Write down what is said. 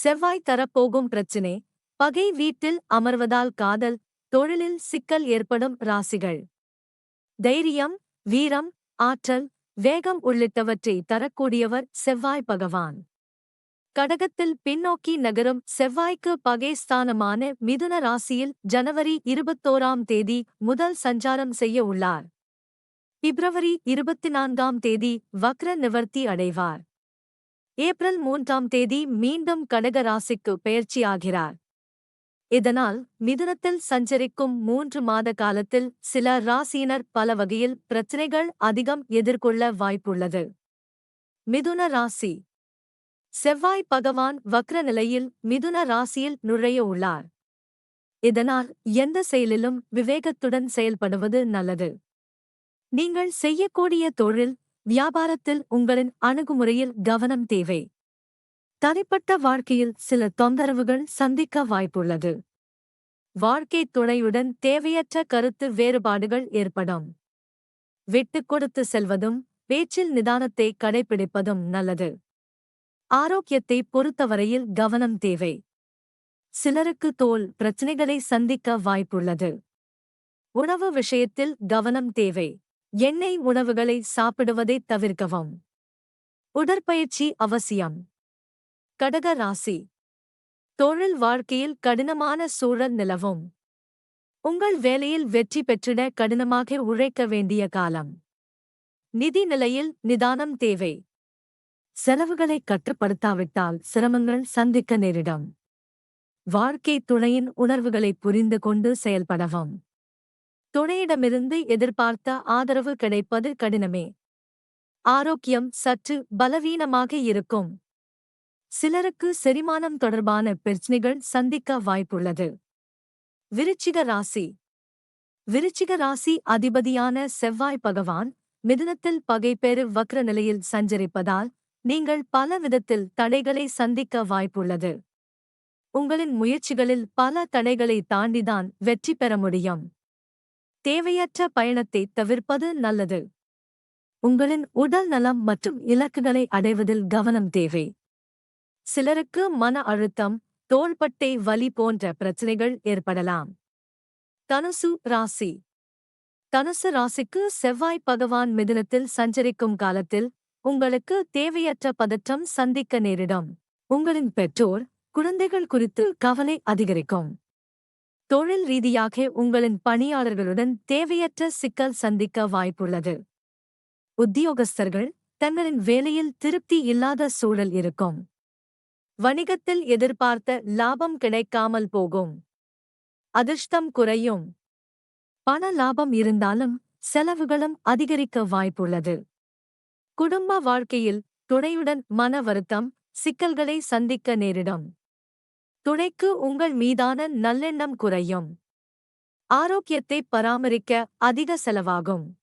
செவ்வாய் தரப்போகும் பிரச்சினை. பகை வீட்டில் அமர்வதால் காதல் தொழிலில் சிக்கல் ஏற்படும் ராசிகள். தைரியம் வீரம் ஆற்றல் வேகம் உள்ளிட்டவற்றை தரக்கூடியவர் செவ்வாய் பகவான். கடகத்தில் பின்னோக்கி நகரும் செவ்வாய்க்கு பகை ஸ்தானமான மிதுன ராசியில் ஜனவரி இருபத்தோராம் தேதி முதல் சஞ்சாரம் செய்ய உள்ளார். பிப்ரவரி இருபத்தி நான்காம் தேதி வக்ர நிவர்த்தி அடைவார். ஏப்ரல் மூன்றாம் தேதி மீண்டும் கடக ராசிக்கு பெயர்ச்சியாகிறார் இதனால் மிதுனத்தில் சஞ்சரிக்கும் மூன்று மாத காலத்தில் சில ராசியினர் பல வகையில் பிரச்சினைகள் அதிகம் எதிர்கொள்ள வாய்ப்புள்ளது. மிதுன ராசி. செவ்வாய் பகவான் வக்ர நிலையில் மிதுன ராசியில் நுழைய உள்ளார். இதனால் எந்த செயலிலும் விவேகத்துடன் செயல்படுவது நல்லது. நீங்கள் செய்யக்கூடிய தொழில் வியாபாரத்தில் உங்களின் அணுகுமுறையில் கவனம் தேவை. தனிப்பட்ட வாழ்க்கையில் சில தொந்தரவுகள் சந்திக்க வாய்ப்புள்ளது. வாழ்க்கை துணையுடன் தேவையற்ற கருத்து வேறுபாடுகள் ஏற்படும். விட்டு கொடுத்து செல்வதும் பேச்சில் நிதானத்தை கடைபிடிப்பதும் நல்லது. ஆரோக்கியத்தை பொறுத்தவரையில் கவனம் தேவை. சிலருக்கு தோல் பிரச்சினைகளை சந்திக்க வாய்ப்புள்ளது. உணவு விஷயத்தில் கவனம் தேவை. எண்ணெய் உணவுகளை சாப்பிடுவதை தவிர்க்கவும். உடற்பயிற்சி அவசியம். கடக ராசி. தொழில் வாழ்க்கையில் கடினமான சூழல் நிலவும். உங்கள் வேலையில் வெற்றி பெற்றிட கடினமாக உழைக்க வேண்டிய காலம். நிதி நிலையில் நிதானம் தேவை. செலவுகளை கட்டுப்படுத்தாவிட்டால் சிரமங்கள் சந்திக்க நேரிடும். வாழ்க்கை துணையின் உணர்வுகளை புரிந்து கொண்டு செயல்படவும். துணையிடமிருந்து எதிர்பார்த்த ஆதரவு கிடைப்பது கடினமே. ஆரோக்கியம் சற்று பலவீனமாக இருக்கும். சிலருக்கு செரிமானம் தொடர்பான பிரச்சினைகள் சந்திக்க வாய்ப்புள்ளது. விருச்சிக ராசி. விருச்சிக ராசி அதிபதியான செவ்வாய் பகவான் மிதுனத்தில் பகைப்பேறு வக்ர நிலையில் சஞ்சரிப்பதால் நீங்கள் பல விதத்தில் தடைகளை சந்திக்க வாய்ப்புள்ளது. உங்களின் முயற்சிகளில் பல தடைகளை தாண்டிதான் வெற்றி பெற முடியும். தேவையற்ற பயணத்தை தவிர்ப்பது நல்லது. உங்களின் உடல் நலம் மற்றும் இலக்குகளை அடைவதில் கவனம் தேவை. சிலருக்கு மன அழுத்தம் தோள்பட்டை வலி போன்ற பிரச்சினைகள் ஏற்படலாம். தனுசு ராசி. தனுசு ராசிக்கு செவ்வாய் பகவான் மிதுனத்தில் சஞ்சரிக்கும் காலத்தில் உங்களுக்கு தேவையற்ற பதற்றம் சந்திக்க நேரிடும். உங்களின் பெற்றோர் குழந்தைகள் குறித்து கவலை அதிகரிக்கும். தொழில் ரீதியாக உங்களின் பணியாளர்களுடன் தேவையற்ற சிக்கல் சந்திக்க வாய்ப்புள்ளது. உத்தியோகஸ்தர்கள் தங்களின் வேலையில் திருப்தி இல்லாத சூழல் இருக்கும். வணிகத்தில் எதிர்பார்த்த லாபம் கிடைக்காமல் போகும். அதிர்ஷ்டம் குறையும். பண லாபம் இருந்தாலும் செலவுகளும் அதிகரிக்க வாய்ப்புள்ளது. குடும்ப வாழ்க்கையில் துணையுடன் மன வருத்தம் சிக்கல்களை சந்திக்க நேரிடும். துணைக்கு உங்கள் மீதான நல்லெண்ணம் குறையும். ஆரோக்கியத்தை பராமரிக்க அதிக செலவாகும்.